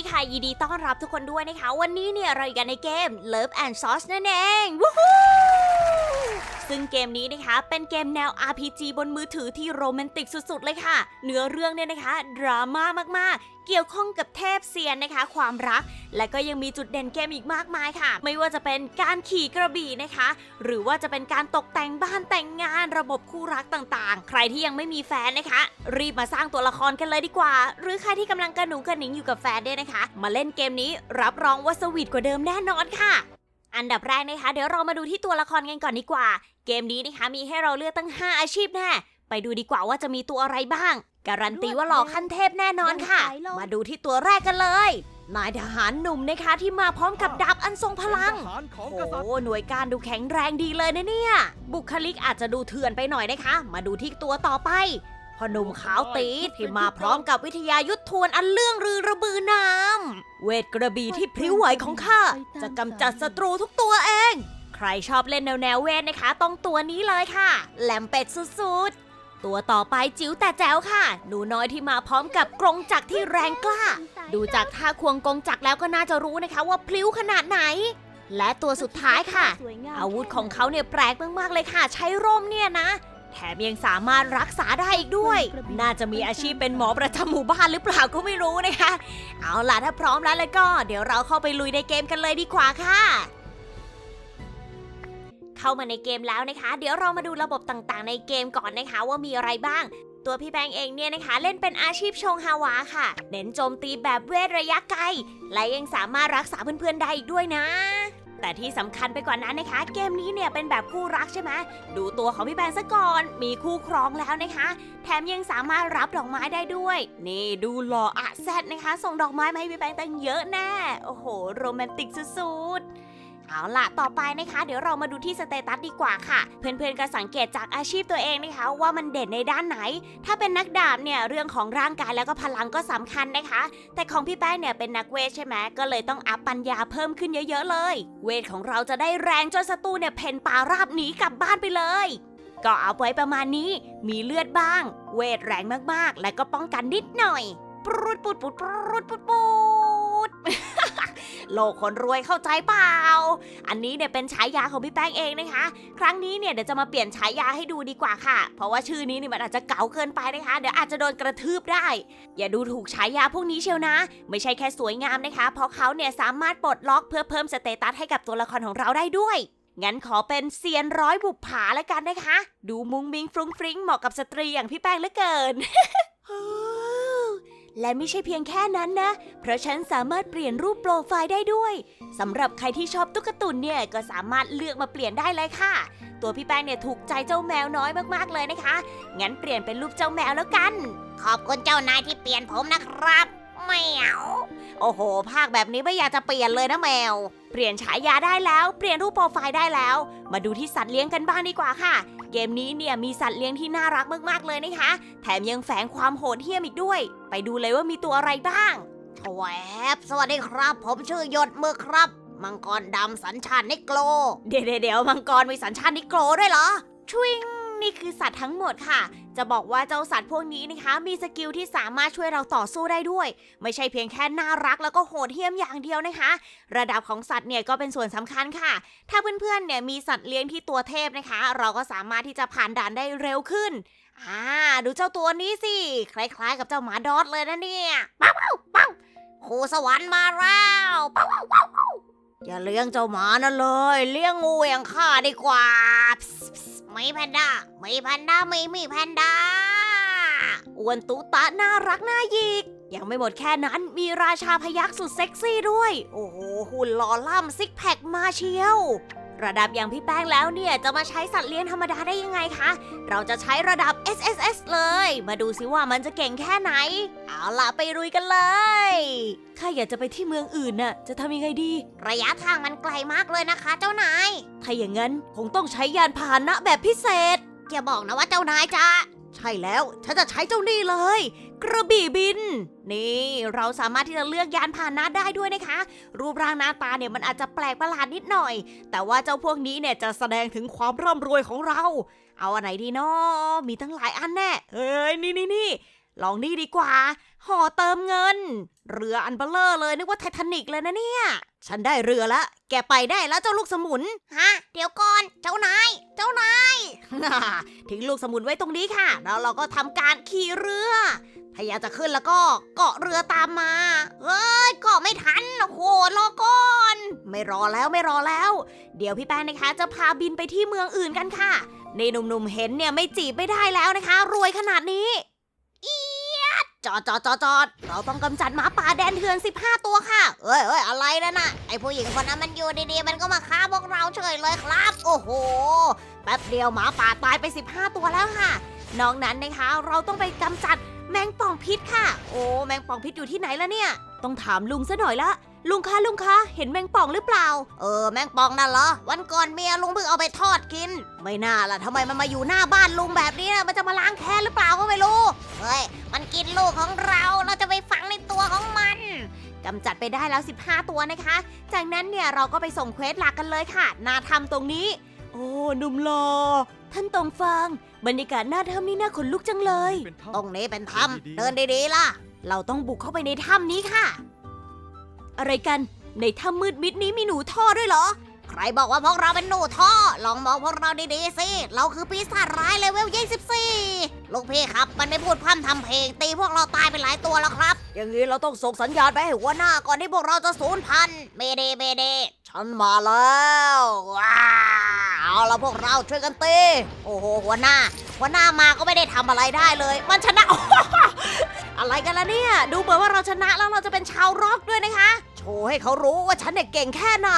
ดีค่ะยินดีต้อนรับทุกคนด้วยนะคะ วันนี้เนี่ยเราอยู่กันในเกม Love and Sauce นั่นเองวู้ฮู้ ซึ่งเกมนี้นะคะเป็นเกมแนว RPG บนมือถือที่โรแมนติกสุดๆเลยค่ะ เนื้อเรื่องเนี่ยนะคะดราม่ามากๆ เกี่ยวข้องกับเทพเซียนนะคะ ความรัก และก็ยังมีจุดเด่นเกมอีกมากมายค่ะ ไม่ว่าจะเป็นการขี่กระบี่นะคะ หรือว่าจะเป็นการตกแต่งบ้านแต่งงานระบบคู่รักต่างๆ ใครที่ยังไม่มีแฟนนะคะ รีบมาสร้างตัวละครกันเลยดีกว่า หรือใครที่กำลังกระหนูกระหนิงอยู่กับแฟนเนี่ยนะคะ มาเล่นเกมนี้รับรองว่าสวีทกว่าเดิมแน่นอนค่ะอันดับแรกนะคะ เดี๋ยวเรามาดูที่ตัวละครกันก่อนดีกว่า เกมนี้นะคะมีให้เราเลือกตั้ง 5 อาชีพแน่ไปดูดีกว่าว่าจะมีตัวอะไรบ้าง การันตีว่าหล่อขั้นเทพแน่นอนค่ะ มาดูที่ตัวแรกกันเลยนายทหารหนุ่มนะคะที่มาพร้อมกับดาบอันทรงพลังทหารของโอ้กษัตริย์โหหน่วยการดูแข็งแรงดีเลยนะเนี่ย บุคลิกอาจจะดูเถื่อนไปหน่อยนะคะ มาดูที่ตัวต่อไปพอหนุ่มขาวตีที่มาพร้อมกับวิทยายุทธทวนอันเรื่องรือระบือน้ำเวทกระบี่ที่พริ้วไหวของข้าจะกำจัดศัตรูทุกตัวเองใค รชอบเล่นแนวแนวเวทนะคะ ต้องตัวนี้เลยค่ะแหลมเป็ดสุดๆ ตัวต่อไปจิ๋วแต่แจ๋วค่ะ หนูน้อยที่มาพร้อมกับกรงจักรที่แรงกล้า ดูจากท่าควงกรงจักรแล้วก็น่าจะรู้นะคะว่าพลิ้วขนาดไหน และตัวสุดท้ายค่ะ อาวุธของเขาเนี่ยแปลกมากๆเลยค่ะ ใช้ร่มเนี่ยนะ แถมยังสามารถรักษาได้อีกด้วย น่าจะมีอาชีพเป็นหมอประจำหมู่บ้านหรือเปล่าก็ไม่รู้นะคะ เอาล่ะถ้าพร้อมแล้วแล้วก็ เดี๋ยวเราเข้าไปลุยในเกมกันเลยดีกว่าค่ะ เข้ามาในเกมแล้วนะคะ เดี๋ยวเรามาดูระบบต่างๆ ในเกมก่อนนะคะว่ามีอะไรบ้าง ตัวพี่แบงเองเนี่ยนะคะ เล่นเป็นอาชีพชงฮาวาค่ะ เน้นโจมตีแบบเวทระยะไกล และยังสามารถรักษาเพื่อนๆได้อีกด้วยนะแต่ที่สำคัญไปกว่านั้นนะคะ เกมนี้เนี่ยเป็นแบบคู่รักใช่ไหมดูตัวของพี่แบงซะก่อน มีคู่ครองแล้วนะคะ แถมยังสามารถรับดอกไม้ได้ด้วย นี่ดูหล่ออะแซดนะคะ ส่งดอกไม้มาให้พี่แบงตั้งเยอะแน่ โอ้โห โรแมนติกสุดๆ เอาล่ะ ต่อไปนะคะ เดี๋ยวเรามาดูที่สเตตัสดีกว่าค่ะ เพื่อนๆก็สังเกตจากอาชีพตัวเองนะคะ ว่ามันเด่นในด้านไหน ถ้าเป็นนักดาบเนี่ยเรื่องของร่างกายแล้วก็พลังก็สำคัญนะคะ แต่ของพี่แป้งเนี่ยเป็นนักเวทใช่ไหมก็เลยต้องอัพปัญญาเพิ่มขึ้นเยอะๆเลย เวทของเราจะได้แรงจนศัตรูเนี่ยเพนปาราบหนีกลับบ้านไปเลย ก็เอาไว้ประมาณนี้ มีเลือดบ้าง เวทแรงมากๆ และก็ป้องกันนิดหน่อยปรุดปุดปุดปรุดปุดปุ ด โลกคนรวยเข้าใจเปล่า อันนี้เนี่ยเป็นฉายาของพี่แป้งเองนะคะ ครั้งนี้เนี่ยเดี๋ยวจะมาเปลี่ยนฉายาให้ดูดีกว่าค่ะ เพราะว่าชื่อนี้นี่มันอาจจะเก๋าเกินไปนะคะ เดี๋ยวอาจจะโดนกระทืบได้ อย่าดูถูกฉายาพวกนี้เชียวนะ ไม่ใช่แค่สวยงามนะคะ เพราะเขาเนี่ยสามารถปลดล็อกเพื่อเพิ่มสเตตัสให้กับตัวละครของเราได้ด้วยงั้นขอเป็นเซียนร้อยบุปผาแล้วกันนะคะ ดูมุงมิงฟรุ้งฟริ้งเหมาะกับสตรีอย่างพี่แป้งเหลือเกิน และไม่ใช่เพียงแค่นั้นนะ เพราะฉันสามารถเปลี่ยนรูปโปรไฟล์ได้ด้วยสำหรับใครที่ชอบตุ๊กตุนเนี่ยก็สามารถเลือกมาเปลี่ยนได้เลยค่ะ ตัวพี่แป้งเนี่ยถูกใจเจ้าแมวน้อยมากๆเลยนะคะ งั้นเปลี่ยนเป็นรูปเจ้าแมวแล้วกัน ขอบคุณเจ้านายที่เปลี่ยนผมนะครับแมวโอ้โห ภาคแบบนี้ไม่อยากจะเปลี่ยนเลยนะแมว เปลี่ยนฉายาได้แล้ว เปลี่ยนรูปโปรไฟล์ได้แล้ว มาดูที่สัตว์เลี้ยงกันบ้างดีกว่าค่ะ เกมนี้เนี่ยมีสัตว์เลี้ยงที่น่ารักมากๆเลยนะคะ แถมยังแฝงความโหดเหี้ยมอีกด้วย ไปดูเลยว่ามีตัวอะไรบ้างทวบสวัสดีครับ ผมชื่อหยดมือครับ มังกรดำสัญชาตินิโกรเดี๋ยวเดี๋ยวมังกรมีสัญชาตินิโกรด้วยเหรอชวิง นี่คือสัตว์ทั้งหมดค่ะ จะบอกว่าเจ้าสัตว์พวกนี้นะคะ มีสกิลที่สามารถช่วยเราต่อสู้ได้ด้วย ไม่ใช่เพียงแค่น่ารักแล้วก็โหดเหี้ยมอย่างเดียวนะคะ ระดับของสัตว์เนี่ยก็เป็นส่วนสำคัญค่ะ ถ้าเพื่อนๆเนี่ยมีสัตว์เลี้ยงที่ตัวเทพนะคะ เราก็สามารถที่จะผ่านด่านได้เร็วขึ้นอ่าดูเจ้าตัวนี้สิคล้ายๆ กับเจ้าหมาดอสเลยนะเนี่ยป้าเป้าเป้าครูสวรรค์มาแล้วป้าเป้าเป้าเป้าอย่าเลี้ยงเจ้าหมานั่นเลย เลี้ยงงูอย่างข้าดีกว่า มีแพนด้ามีแพนด้ามีมีแพนด้าอ้วนตุ๊ตะน่ารักน่าหยิก ยังไม่หมดแค่นั้นมีราชาพยักษ์สุดเซ็กซี่ด้วย โอ้โหหุ่นหล่อล่ำซิกแพคมาเชียว ระดับอย่างพี่แป้งแล้วเนี่ยจะมาใช้สัตว์เลี้ยงธรรมดาได้ยังไงคะ เราจะใช้ระดับ SSS เลย มาดูสิว่ามันจะเก่งแค่ไหน เอาล่ะไปรุยกันเลยข้าอยากจะไปที่เมืองอื่นน่ะ จะทำยังไงดี ระยะทางมันไกลมากเลยนะคะ เจ้านาย ถ้าอย่างนั้นคงต้องใช้ยานพาหนะแบบพิเศษอย่าบอกนะว่าเจ้านายจะ ใช่แล้วฉันจะใช้เจ้านี่เลย กระบี่บิน นี่เราสามารถที่จะเลือกยานพาหนะได้ด้วยนะคะ รูปร่างหน้าตาเนี่ยมันอาจจะแปลกประหลาดนิดหน่อย แต่ว่าเจ้าพวกนี้เนี่ยจะแสดงถึงความร่ำรวยของเรา เอาอันไหนดีเนาะมีตั้งหลายอันแน่เฮ้ยนี่นี่นี่ ลองนี่ดีกว่า ห่อเติมเงิน เรืออันเบลเลอร์เลยนึกว่าไททานิกเลยนะเนี่ย ฉันได้เรือละแกไปได้แล้วเจ้าลูกสมุน ฮะ เดี๋ยวก่อน เจ้านาย เจ้านาย ทิ้งลูกสมุนไว้ตรงนี้ค่ะ แล้วเราก็ทำการขี่เรือถ้ายากจะขึ้นแล้วก็เกาะเรือตามมา เอ้ยเกาะไม่ทัน โอ้โหรอก่อน ไม่รอแล้วไม่รอแล้ว เดี๋ยวพี่แป้งนะคะ จะพาบินไปที่เมืองอื่นกันค่ะ ในหนุ่มๆเห็นเนี่ยไม่จีบไม่ได้แล้วนะคะ รวยขนาดนี้ จอดจอดจอดจอดเราต้องกำจัดหมาป่าแดนเถื่อน 15 ตัวค่ะ เอ้ยเอ้ยอะไรนั่นน่ะ ไอผู้หญิงคนนั้นมันอยู่ดีๆ มันก็มาฆ่าพวกเราเฉยเลยครับ โอ้โห แป๊บเดียวหมาป่าตายไป 15 ตัวแล้วค่ะ นอกนั้นนะคะ เราต้องไปกำจัดแมงป่องพิษค่ะ โอ้ แมงป่องพิษอยู่ที่ไหนแล้วเนี่ย ต้องถามลุงซะหน่อยละ ลุงคะลุงคะ เห็นแมงป่องหรือเปล่า เออแมงปองนั่นเหรอ วันก่อนเมียลุงเพิ่งเอาไปทอดกิน ไม่น่าล่ะทำไมมันมาอยู่หน้าบ้านลุงแบบนี้นะมันจะมาล้างแค้นหรือเปล่าก็ไม่รู้ เฮ้ย มันกินลูกของเราเราจะไปฝังในตัวของมันกำจัดไปได้แล้ว 15 ตัวนะคะ จากนั้นเนี่ยเราก็ไปส่งเควสหลักกันเลยค่ะหนาทำตรงนี้ โอ้หนุ่มหล่อท่านตรงฟัง บรรยากาศหน้าถ้ำนี่น่าขนลุกจังเลย ตรงนี้เป็นถ้ำเดินดีๆล่ะ เราต้องบุกเข้าไปในถ้ำนี้ค่ะ อะไรกัน ในถ้ำมืดมิดนี้มีหนูท่อด้วยเหรอ ใครบอกว่าพวกเราเป็นหนูท่อ ลองมองพวกเราดีๆสิ เราคือปีศาจร้ายเลเวล24 ลูกพี่ครับ มันไม่พูดพร่ำทำเพลง ตีพวกเราตายไปหลายตัวแล้วครับ อย่างนี้เราต้องส่งสัญญาณไปให้หัวหน้าก่อนที่พวกเราจะสูญพันธุ์เมเดเมเดฉันมาแล้วว้าวเอาละพวกเราช่วยกันตีโอ้โหหัวหน้า หัวหน้ามาก็ไม่ได้ทำอะไรได้เลย มันชนะ อะไรกันล่ะเนี่ย ดูเหมือนว่าเราชนะแล้วเราจะเป็นชาวร็อกด้วยนะคะ โชว์ให้เขารู้ว่าฉันเนี่ยเก่งแค่ไหน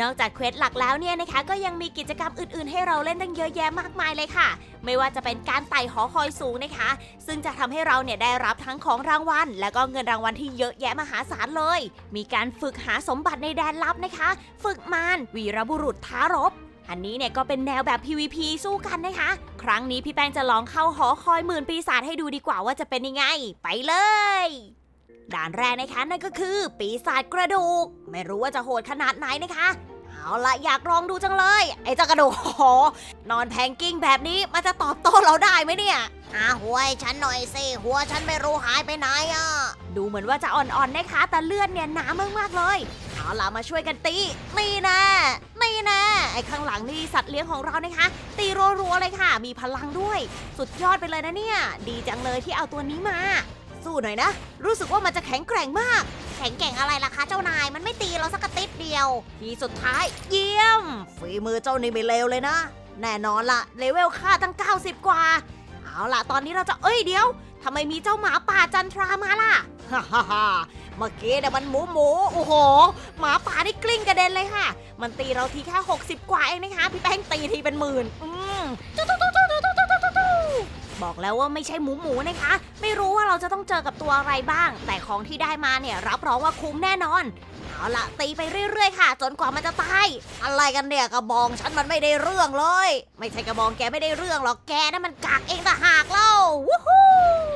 นอกจากเควสหลักแล้วเนี่ยนะคะ ก็ยังมีกิจกรรมอื่นๆ ให้เราเล่นตั้งเยอะแยะมากมายเลยค่ะ ไม่ว่าจะเป็นการไต่หอคอยสูงนะคะ ซึ่งจะทำให้เราเนี่ยได้รับทั้งของรางวัล และก็เงินรางวัลที่เยอะแยะมหาศาลเลย มีการฝึกหาสมบัติในแดนลับนะคะ ฝึกมารวีรบุรุษท้ารบ อันนี้เนี่ยก็เป็นแนวแบบ PVP สู้กันนะคะ ครั้งนี้พี่แป้งจะลองเข้าหอคอยหมื่นปีศาจให้ดูดีกว่าว่าจะเป็นยังไง ไปเลย ด่านแรกนะคะนั่นก็คือ ปีศาจกระดูก ไม่รู้ว่าจะโหดขนาดไหนนะคะ เอาละอยากลองดูจังเลย ไอ้เจ้ากระดูกโอ้โหนอนแพงกิ้งแบบนี้มันจะตอบโต้เราได้ไหมเนี่ยหาหัวให้ฉันหน่อยสิหัวฉันไม่รู้หายไปไหนอะ ดูเหมือนว่าจะอ่อนๆนะคะ แต่เลือดเนี่ยหนามากๆเลย เอาล่ะมาช่วยกันตีนี่นะนี่นะไอ้ข้างหลังนี่สัตว์เลี้ยงของเรานะคะ ตีรัวๆเลยค่ะ มีพลังด้วย สุดยอดไปเลยนะเนี่ย ดีจังเลยที่เอาตัวนี้มา สู้หน่อยนะ รู้สึกว่ามันจะแข็งแกร่งมาก แข็งแกร่งอะไรล่ะคะเจ้านายมันไม่ตีเราสักกระติดเดียว ทีสุดท้ายเยี่ยม ฝีมือเจ้านี่ไม่เลวเลยนะ แน่นอนละเลเวลค่าตั้ง 90 กว่า เอาล่ะตอนนี้เราจะเอ้ยเดี๋ยว ทำไมมีเจ้าหมาป่าจันทรามาล่ะ ฮ่าฮ่าฮ่าเมื่อกี้เนี่ยมันหมูหมูโอ้โห หมาป่านี่กลิ้งกระเด็นเลยค่ะ มันตีเราทีแค่ 60 กว่าเองนะคะ พี่แป้งตีทีเป็นหมื่น อืมจุ๊จุ๊จุ๊จุ๊จุ๊จุ๊จุ๊จุ๊จุ๊บอกแล้วว่าไม่ใช่หมูหมูนะคะ ไม่รู้ว่าเราจะต้องเจอกับตัวอะไรบ้าง แต่ของที่ได้มาเนี่ยรับรองว่าคุ้มแน่นอน เอาล่ะตีไปเรื่อยๆค่ะ จนกว่ามันจะตาย อะไรกันเนี่ยกระบองฉันมันไม่ได้เรื่องเลย ไม่ใช่กระบองแกไม่ได้เรื่องหรอกแกนั่นมันกากเองต่างหากเล่าวู้ฮู้ฝ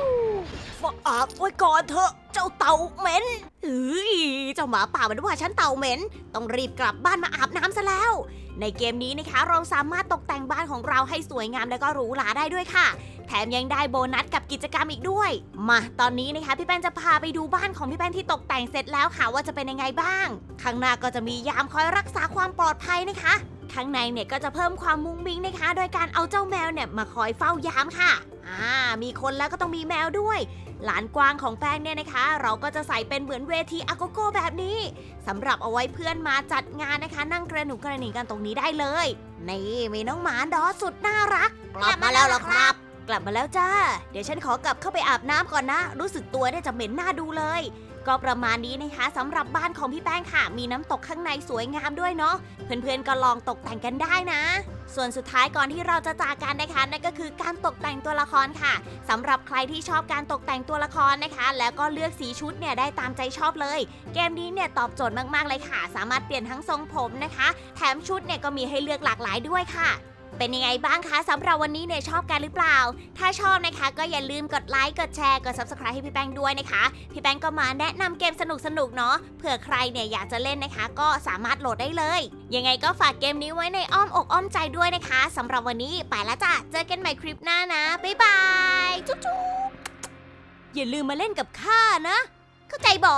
ากไว้ก่อนเถอะ เจ้าเต่าเหม็นเอ้ยเจ้าหมาป่ามันว่าฉันเต่าเหม็น ต้องรีบกลับบ้านมาอาบน้ำซะแล้ว ในเกมนี้นะคะเราสามารถตกแต่งบ้านของเราให้สวยงามและก็หรูหราได้ด้วยค่ะ แถมยังได้โบนัสกับกิจกรรมอีกด้วย มาตอนนี้นะคะพี่แป้นจะพาไปดูบ้านของพี่แป้นที่ตกแต่งเสร็จแล้วค่ะว่าจะเป็นยังไงบ้าง ข้างหน้าก็จะมียามคอยรักษาความปลอดภัยนะคะข้างในเนี่ยก็จะเพิ่มความมุ้งมิ้งนะคะ โดยการเอาเจ้าแมวเนี่ยมาคอยเฝ้ายามค่ะ อ่า มีคนแล้วก็ต้องมีแมวด้วย ลานกวางของแป้งเนี่ยนะคะ เราก็จะใส่เป็นเหมือนเวทีอาโกโก้แบบนี้สำหรับเอาไว้เพื่อนมาจัดงานนะคะ นั่งกระหนุกกระหนิงกันตรงนี้ได้เลย นี่มีน้องหมาดอสุดน่ารัก กลับมาแล้วหรอครับ กลับมาแล้วจ้า เดี๋ยวฉันขอกลับเข้าไปอาบน้ำก่อนนะ รู้สึกตัวเนี่ยจะเหม็นหน้าดูเลย ก็ประมาณนี้นะคะสำหรับบ้านของพี่แป้งค่ะ มีน้ำตกข้างในสวยงามด้วยเนาะเพื่อนๆก็ลองตกแต่งกันได้นะ ส่วนสุดท้ายก่อนที่เราจะจากกันนะคะนั่นก็คือการตกแต่งตัวละครค่ะสำหรับใครที่ชอบการตกแต่งตัวละครนะคะ แล้วก็เลือกสีชุดเนี่ยได้ตามใจชอบเลย เกมนี้เนี่ยตอบโจทย์มากๆเลยค่ะ สามารถเปลี่ยนทั้งทรงผมนะคะ แถมชุดเนี่ยก็มีให้เลือกหลากหลายด้วยค่ะ เป็นยังไงบ้างคะสำหรับวันนี้เนี่ยชอบกันหรือเปล่า ถ้าชอบนะคะ ก็อย่าลืมกดไลค์กดแชร์กด subscribe ให้พี่แป้งด้วยนะคะ พี่แป้งก็มาแนะนำเกมสนุกๆเนาะเผื่อใครเนี่ยอยากจะเล่นนะคะ ก็สามารถโหลดได้เลย ยังไงก็ฝากเกมนี้ไว้ในอ้อมอกอ้อมใจด้วยนะคะสำหรับวันนี้ไปแล้วจ้ะเจอกันใหม่คลิปหน้านะบ๊ายบายจุ๊บๆอย่าลืมมาเล่นกับข้านะ เข้าใจบอ